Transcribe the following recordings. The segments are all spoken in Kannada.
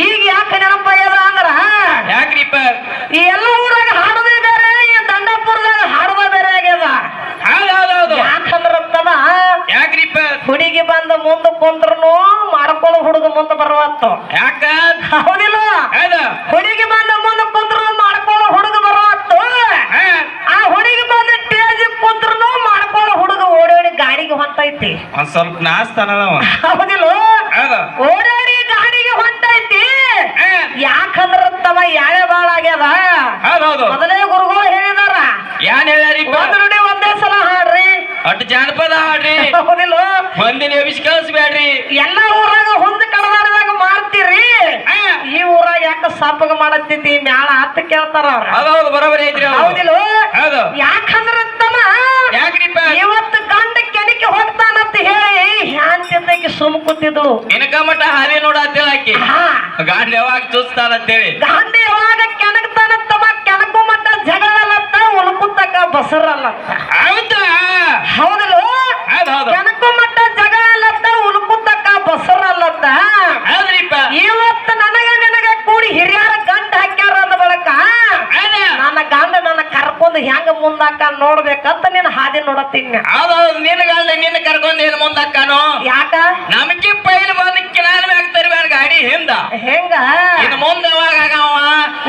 ಈಗ ಯಾಕೆ ನೆನಪಾಗ್ಯದ ಅಂದ್ರ? ಯಾಕ್ರಿಪ್ಪ? ಈ ಎಲ್ಲ ಊರಾಗ ಹಾಡೋದೇ ಬೇರೆ ಈ ದಂಡಪುರದಾಗ ಹಾಡೋದೇ ಬೇರೆ ಆಗ್ಯದ. ಹೌದ್ ಹೌದ್ ಹೌದು. ಯಾಕಂದ್ರ ತಮ್ಮ ಯಾಕ್ರಿಪ್ಪ? ಹುಡುಗಿ ಬಂದ ಮುಂದ ಕುಂದ್ರನು ಮಾಡ್ಕೊಳ್ಳೋ ಹುಡುಗ ಮುಂದ ಬರುವತ್ತು. ಯಾಕ? ಹೌದಿಲ್ಲ? ಹೌದ. ಹುಡುಗಿ ಬಂದ ಮುಂದ ಕುಂದ್ರು ಮಾಡ್ಕೊಳ್ಳೋ ಹುಡುಗ ಬರುವತ್ತು. ಆ ಹುಡುಗಿ ಬಂದ ಸ್ಟೇಜ್ ಕುಂದ್ರು ಮಾಡ್ಕೊಳ್ಳೋ ಹುಡುಗ ಓಡೋಡಿ ಗಾಡಿಗೆ ಹೊಂಟೈತಿ. ಒಂದ್ ಸ್ವಲ್ಪ ನಾಸ್ತಾನವ ಹೌದಿಲ್ಲ? ಹೌದ. ಮೊದಲೇ ಗುರುಗಳು ಹೇಳಿದಾರ. ಏನ್ ಹೇಳ್ಯಾರಿಪ್ಪ? ಒಂದ್ ನುಡಿ ಒಂದೇ ಸಲ ಹಾಡ್ರಿ. ಅಟ್ ಜಾನಪದ ಹಾಡ್ರಿ. ಹೌದಿಲ್ಲ? ಮಂದಿನ ಎಬ್ಬಿಸಿ ಕಳಿಸ್ಬೇಡ್ರಿ ಎಲ್ಲ ಊರಾಗ ಹೊಂದ ಕಡದಾಡದಾಗ ಮಾಡ್ತೀರಿ. ಈ ಊರಾಗ ಯಾಕ ಸಾಪಗ ಮಾಡತ್ತಿದ್ದಿ? ಮ್ಯಾಳ ಹತ್ತ ಕೇಳ್ತಾರ ಅವ್ರ. ಹೌದ್ ಹೌದು ಬರೋಬರಿ ಐತ್ರಿ ಹೌದು ಹೌದಿಲ್ಲ? ಹೌದು. ಯಾಕಂದ್ರ ತಮ್ಮ ಯಾಕ್ರಿಪ್ಪ? ಇವತ್ತು ಗಂಡ ಕೆಣಕಿ ಹೋಗ್ತಾನಂತ ಹೇಳಿ ಹ್ಯಾನ್ ತಿಂದಕ್ಕೆ ಸುಮ್ ಕೂತಿದ್ಳು. ಇನ್ಕ ಮಟ್ಟ ಹಾಲಿ ನೋಡ ಅಂತೇಳಿ ಹಾ. ಗಾಂಡ್ ಯಾವಾಗ ಚೂಸ್ತಾನ ಅಂತೇಳಿ ಗಾಂಧಿ ಯಾವಾಗ ಅಲ್ಲ ಹೌದಾ? ಹೌದಲ್ಲ ಹೌದ್ ಹೌದು. ಜಗಳ ಅಲ್ಲತ್ತ ಉಲ್ಕುತ್ತಕ್ಕ ಬಸರಲ್ಲತ್ತ ಹೌದ್ರಿಪ್ಪ. ಇವತ್ತು ನನಗ ನಿನಗ ಕೂಡಿ ಹಿರಿಯರ ಗಂಡ ಹಾಕ್ಯಾರ ಅಂದ ಬಳಕ ನನ್ನ ಗಂಡ ನನ್ನ ಕರ್ಕೊಂಡು ಹೆಂಗ ಮುಂದಾಕ ನೋಡ್ಬೇಕಂತ ನೀನ್. ಹಾದಿ ನೋಡತ್ತೀನಿ ನಿನ್ನ ಗಂಡ ನಿನ್ನ ಕರ್ಕೊಂಡು ಏನ್ ಮುಂದಕ್ಕಾನು? ಯಾಕ? ನಮಗೆ ಪೈಲ್ ಬಂದ ಕಿನಾಲ್ ಮ್ಯಾಗ ಗಾಡಿ ಹಿಂದ. ಹೆಂಗ? ಇನ್ ಮುಂದೆ ಯಾವಾಗ ಆಗವ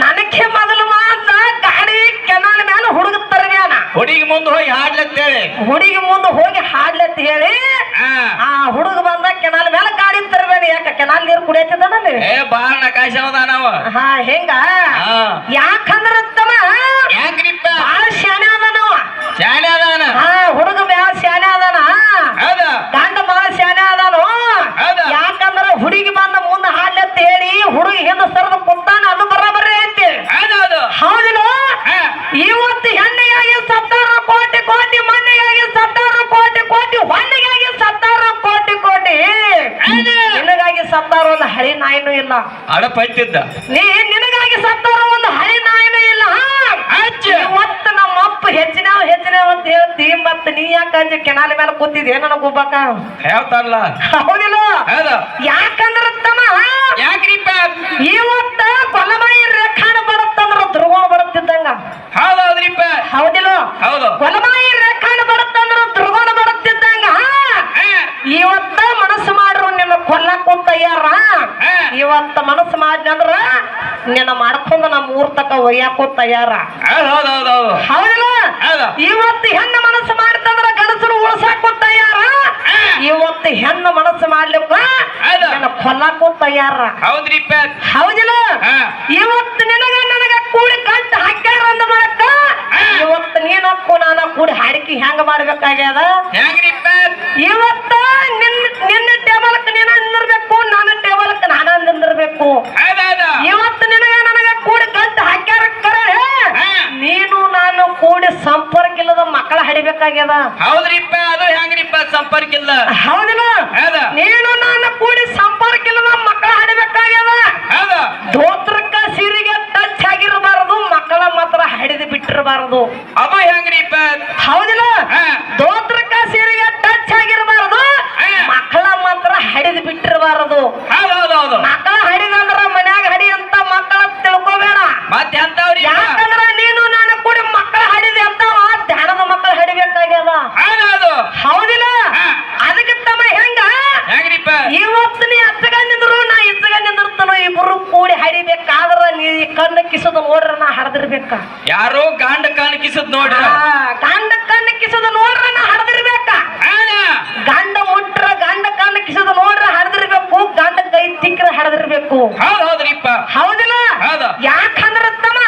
ನನಗೆ ಮೊದಲು ಮಾತ ಗಾಡಿ ಕೆನಾಲ್ ಮ್ಯಾಲ ಹುಡುಗ ತರ್ಬ್ಯಾನ ಹುಡುಗಿ ಮುಂದೆ ಹೋಗಿ ಹಾಡ್ಲತ್ತೇಳಿ ಹುಡುಗಿ ಮುಂದೆ ಹೋಗಿ ಹಾಡ್ಲತ್ತ ಹೇಳಿ ಆ ಹುಡುಗ ಬಂದ ಕೆನಾಲ್ ಮೇಲೆ ಗಾಡಿ ತರಬೇಡಿ ಯಾಕ ಕೆನಾಲ್ ನೀರು ಕುಡಿಯತ್ತಿದ್ದಾನಲ್ಲಿ? ಏ ಬಾಳ ನಕಾಶ ನಾವು ಹಾ ಹೆಂಗ? ಯಾಕಂದ್ರ ತಮ್ಮ ಯಾಕ್ರಿಪ್ಪ ಬಾಳ ಶಾನೆ ಅದಾನವ ಶಾಲೆ ಅದಾನ ಹಾ ಹುಡುಗ ಮ್ಯಾಲ ಶಾನೆ ಅದಾನ ಹೌದ ಗಂಡ ಬಾಳ ಶಾನೆ ಅದಾನು ಹೌದಾ? ಯಾಕಂದ್ರ ಹುಡುಗಿ ಬಂದ ಮುಂದ ಹಾಡ್ಲತ್ ಹೇಳಿ ಹುಡುಗಿ ಹಿಂದ ಸರದ ಕುಂತಾನ ಅದು ಬರಬರ್ರಿ ಐತಿ ಹೌದೌದು ಹೌದಿಲ್ಲ ಹಾ ಇವತ್ತು ಹೆಣ್ಣಿಗಾಗಿ ಸತ್ತಾರು ಕೋಟಿ ಕೋಟಿ ಮಣ್ಣಿಗಾಗಿ ಸತ್ತಾರು ಕೋಟಿ ಕೋಟಿ ಹೊಣ್ಣಿಗಾಗಿ ಸತ್ತಾರು ಕೋಟಿ ಕೋಟಿ ಹೌದು. ನಿನಗಾಗಿ ಸತ್ತಾರು ಒಂದು ಹಳಿ ನಾಯಿನೂ ಪೈತಿದ್ದ. ನೀ ನಿನಗಾಗಿ ಸತ್ತಾರು ಒಂದು ಹಳಿ ನಾಯಿನ ಇಲ್ಲ. ಇವತ್ತು ನಮ್ಮ ಅಪ್ಪ ಹೆಚ್ಚಿನ ಹೆಚ್ಚಿನ ಅಂತ ಹೇಳ್ತಿ ಮತ್ತ ನೀ ಯಾಕ ಅಂಜಿ ಕೆನಾಲಿ ಮೇಲೆ ಕೂತಿದ್ದೆ ನನ್ನ ಗುಬ್ಬಕ ಹೇಳ್ತಾರಲ್ಲ ಹೌದಿಲ್ಲ. ಹೌದ. ಯಾಕಂದ್ರ ತಮ್ಮ? ಯಾಕ್ರಿಪ್ಪ ಇವತ್ತ ಕೊಲಮಾಯಿ ರೇಖಾಣ ಬರುತ್ತಂದ್ರ ದುರ್ಗೋಣ ಬರುತ್ತಿದ್ದಂಗ. ಹೌದೌದ್ರಿಪ್ಪ ಹೌದಿಲ್ಲ. ಹೌದು. ಕೊಲಮಾಯಿ ರೇಖಾಣ ಬರುತ್ತಂದ್ರ ದುರ್ಗೋಣ ಬರುತ್ತಿದ್ದಂಗ. ಇವತ್ತ ಮನಸ್ಸು ಮಾಡ್ರು ನಿನ್ನ ಕೊಲ್ಲಕ್ಕೂ ಹಾ. ಮನಸ್ಸು ಮಾಡ್ನಂದ್ರ ನಿನ್ನ ಮಾಡ್ಕೊಂಡು ನಮ್ಮ ಊರ್ ತಕ ಒಯ್ಯಾಕೋ ತಯಾರ. ಹೌದಿಲ್ಲ? ಇವತ್ತು ಹೆಣ್ಣು ಮನಸ್ಸು ಮಾಡ್ತಂದ್ರ ಗಂಡಸರು ಉಳ್ಸಾಕೂ ತಯಾರ. ಇವತ್ತು ಹೆಣ್ಣು ಮನಸ್ಸು ಮಾಡ್ಲಿಕ್ಕ. ನಿನ್ನ ಕೊಲ್ಲಕ್ಕೂ ತಯಾರ. ಹೌದ್ರಿಪ್ಪ ಹೌದಿಲ್ಲ? ಇವತ್ತು ನಿನಗ ನನಗ ಕೂಡಿ ಗಂಟ ಹಾಕ್ಯಾರ ಅಂದ ಮಾಡಕ್ಕ ಇವತ್ತು ನೀನಕ್ಕೂ ನಾನು ಕೂಡಿ ಹಾಡಿಕೆ ಹೆಂಗ ಮಾಡ್ಬೇಕಾಗ್ಯದ? ಇವತ್ತ ನಿನ್ನ ನಿನ್ನ ಟೇಬಲ್ಕ್ ನೀನ ನಿಂದಿರ್ಬೇಕು ನನ್ನ ಟೇಬಲ್ಕ್ ನಾನ ನಿಂದಿರ್ಬೇಕು ಹೌದೌದು ಇವತ್ತು ನಿನಗ ನನಗ ಕೂಡಿ ಗಂಟ ಹಾಕ್ಯಾರ ಕರೆ ಹಾ. ನೀನು ನಾನು ಕೂಡಿ ಸಂಪರ್ಕ ಇಲ್ಲದ ಮಕ್ಕಳ ಹಡಿಬೇಕಾಗ್ಯದ? ಹೌದ್ರಿಪ್ಪ ಅದು ಹೆಂಗ್ರಿಪ್ಪ ಸಂಪರ್ಕ ಇಲ್ಲ ಹೌದಿಲ್ಲ? ಹೌದ. ನೀನು ನಾನು ಕೂಡಿ ಸಂಪರ್ಕ ಇಲ್ಲದ ಮಕ್ಕಳ ಹಡಿಬೇಕಾಗ್ಯದ? ಧೋತ್ರಕ್ಕ ಸಿರಿಗೆ ಟಚ್ ಆಗಿರಬಾರದು ಮಕ್ಕಳ ಮಾತ್ರ ಹಡಿದು ಬಿಟ್ಟಿರಬಾರದು. ಅದು ಹೆಂಗ್ರಿಪ್ಪ? ಹೌದಿಲ್ಲ ಹಾ ಧೋತ್ರಕ್ಕ ಸೀರೆಗೆ ಟಚ್ ಆಗಿರಬಾರದು ಹಾ. ಮಕ್ಕಳ ಮಾತ್ರ ಹಡಿದು ಬಿಟ್ಟಿರಬಾರದು ಹೌದ್ ಹೌದ್ ಹೌದು ಮಕ್ಕಳ ಹಡಿದಂದ್ರ ಮನ್ಯಾಗ ಹಡಿ ಅಂತ ಮಕ್ಕಳ ತಿಳ್ಕೊಬೇಡ ಮತ್ತೆ ಎಂತವ್ರಿ ಯಾಕಂದ್ರ ನೀನು ನಾನು ಕೂಡಿ ಮಕ್ಕಳ ಹಡಿದೆ ಅಂತಾವ ಧ್ಯಾನದ ಮಕ್ಕಳ ಹಡಿಬೇಕಾಗ್ಯದ ಹೌದೌದು ಹೌದಿಲ್ಲ ಹಾ. ಅದಕ್ಕೆ ತಮ್ಮ ಹೆಂಗ ಹೆಂಗ್ರಿಪ್ಪ ಇವತ್ತು ನೀ ಹಚ್ಚಗ ನಿಂದ್ರು ನಾ ಇಚ್ಚಗ ನಿಂದಿರ್ತಾನೋ ಇಬ್ರು ಕೂಡಿ ಹಡಿಬೇಕಾದ್ರ ನೀ ಈ ಕಣ್ಣು ಕಿಸದ ನೋಡ್ರ ನಾ ಹರಿದಿರ್ಬೇಕ ಯಾರೋ ಗಾಂಡ ಕಾಣಿಕಿಸದ್ ನೋಡ್ರ. ಗಂಡ ಕಣ್ಣ ಕಿಸದ ನೋಡ್ರ ನಾ ಹರಿದಿರ್ಬೇಕ ಗಾಂಡ ಗಂಡ ಮುಟ್ರ ಗಂಡ ಕಣ್ಣ ಕಿಸದ ನೋಡ್ರ ಹರಿದಿರ್ಬೇಕು ಗಂಡ ಕೈ ತಿಕ್ಕ್ರ ಹರಿದಿರ್ಬೇಕು ಹೌದ್ ಹೌದ್ರಿಪ್ಪ ಹೌದಿಲ್ಲ? ಹೌದು. ಯಾಕಂದ್ರ ತಮ್ಮ?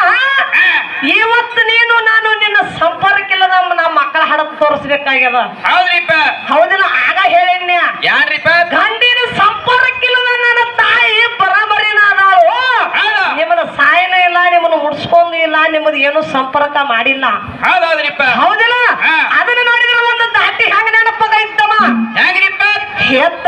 ಇವತ್ತು ನೀನು ನಾನು ನಿನ್ನ ಸಂಪರ್ಕ ಇಲ್ಲದ ನಮ್ಮ ಮಕ್ಕಳ ಹಡದ್ ತೋರಿಸ್ಬೇಕಾಗ್ಯದ. ಹೌದ್ರಿಪ್ಪ ಹೌದಿಲ್ಲ? ಆಗ ಹೇಳಿನ್ಯ ಯಾರ್ರಿಪ್ಪ? ಗಂಡಿನ ಇಲ್ಲ ನಿಮ್ಮದು ಏನು ಸಂಪರ್ಕ ಮಾಡಿಲ್ಲ. ಹೌದ್ ಹೌದ್ರಿಪ್ಪ ಹೌದಿಲ್ಲ. ಅದನ್ನ ನೋಡಿದ್ರೆ ಒಂದು ದಾಟಿ ಹಂಗ ನೆನಪಾಗೈತಮ್ಮ. ಹೆಂಗ್ರಿಪ್ಪ ಎತ್ತಲ್ಲ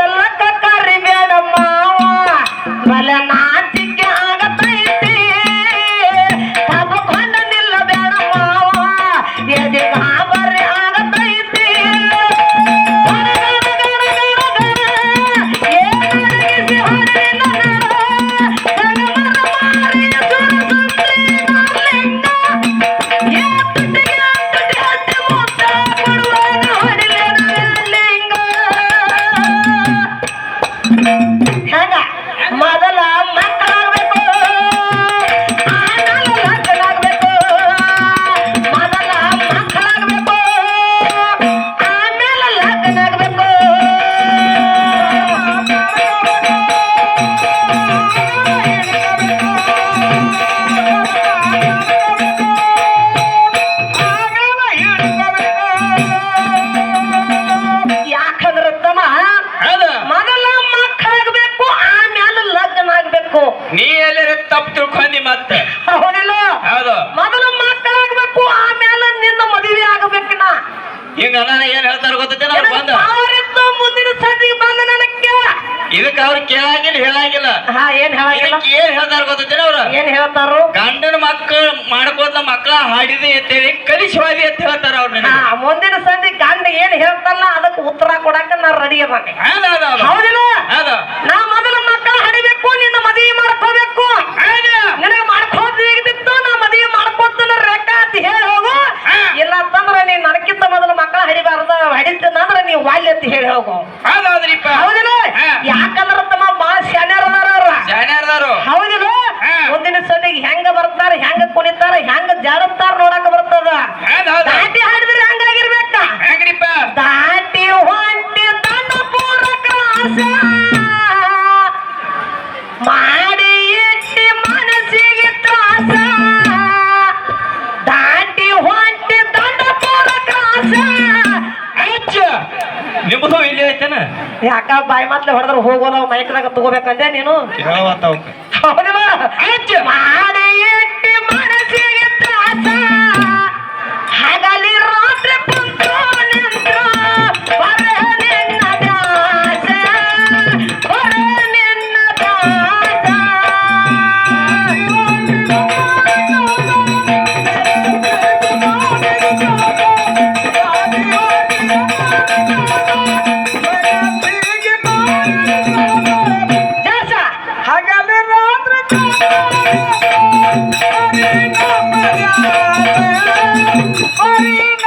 ನೀ ಎಲ್ಲರ ತಪ್ಪು ತಿಳ್ಕೊಂಡಿ ಮತ್ತೆ. ಹೌದಿಲ್ಲ? ಹೌದು. ಮೊದಲ ಮಕ್ಕಳಾಗ್ಬೇಕು ಆಮೇಲೆ ನಿನ್ನ ಮದುವೆ ಆಗಬೇಕು ನಾ. ಹಿಂಗ ನಾನು ಏನ್ ಹೇಳ್ತಾರ ಗೊತ್ತೈತೆ ಅವ್ರು ಬಂದ. ಅವರಿದ್ದು ಮುಂದಿನ ಸಂದಿಗೆ ಬಂದ ನನಗೆ? ಇದಕ್ಕೆ ಅವ್ರು ಕೇಳಾಗಿಲ್ಲ ಹೇಳಾಗಿಲ್ಲ. ಹಾ ಏನ್ ಹೇಳಂಗಿಲ್ಲ? ಏನ್ ಹೇಳ್ತಾರ ಗೊತ್ತೈತೆ ಅವ್ರು. ಏನ್ ಹೇಳ್ತಾರು? ಗಂಡನ ಮಕ್ಕಳು ಮಾಡ್ಕೋತ ಮಕ್ಕಳ ಹಾಡಿದೆ ಅಂತೇಳಿ ಕಲಿಶವಾದಿ ಅಂತ ಹೇಳ್ತಾರ ಅವ್ರ ಹಾ ಮುಂದಿನ ಸಂದಿ ಗಂಡ ಏನ್ ಹೇಳ್ತಲ್ಲ ಅದಕ್ಕೆ ಉತ್ತರ ಕೊಡಕ ನಾನು ರೆಡಿ ಹೌದು. ಹೌದಿಲ್ಲ ಹೌದು ನಾ ಮೊದಲ ಮಕ್ಕಳ ಹಡಿಬೇಕು ನಿನ್ನ ಮದುವೆ ಮಾಡ್ಕೋಬೇಕು ಹೌದು ನಿನಗೆ ಮಾಡ್ಕೋದ್ ಹೇಗಿತ್ತು ನಾ ಮದುವೆ ಮಾಡ್ಕೋತನ ರೆಕ್ಕ ಅಂತ ಹೇಳಿ ಹೋಗು ಹಾ. ಇಲ್ಲ ಅಂತಂದ್ರ ನೀನ್ ನನಕ್ಕಿಂತ ಮೊದಲು ಮಕ್ಕಳ ಹಡಿಬಾರ್ದ ಹಡಿತಂದ್ರ ನೀವು ವಾಲ್ಯ ಅಂತ ಹೇಳಿ ಹೋಗು ಹೌದು ಹೌದ್ರಿಪ್ಪ ಹೌದಿಲ್ಲ ಯಾಕಂದ್ರ ತಮ್ಮ ಬಾಳ ಶಾನ್ಯಾರ ಅದಾರ ಅವ್ರ ಹೌದಿಲ್ಲ? ಹಾ. ಮುಂದಿನ ಸದಿಗೆ ಹೆಂಗ ಬರ್ತಾರ ಹೆಂಗ ಕುಣಿತಾರ ಹೆಂಗ ಜಾರುತ್ತಾರ ನೋಡಕ್ ಬರ್ತದ. ಯಾಕ ಬಾಯಿ ಮಾತ್ಲೆ ಹೊಡೆದ್ರೆ ಹೋಗೋಲ್ಲ ಮೈಕ್ನಾಗ ತಗೋಬೇಕಂದೆ ನೀನು? ಕೇಳವತ್ತವಕ್ಕ ಹೌದಿಲ್ಲ Maria, Maria.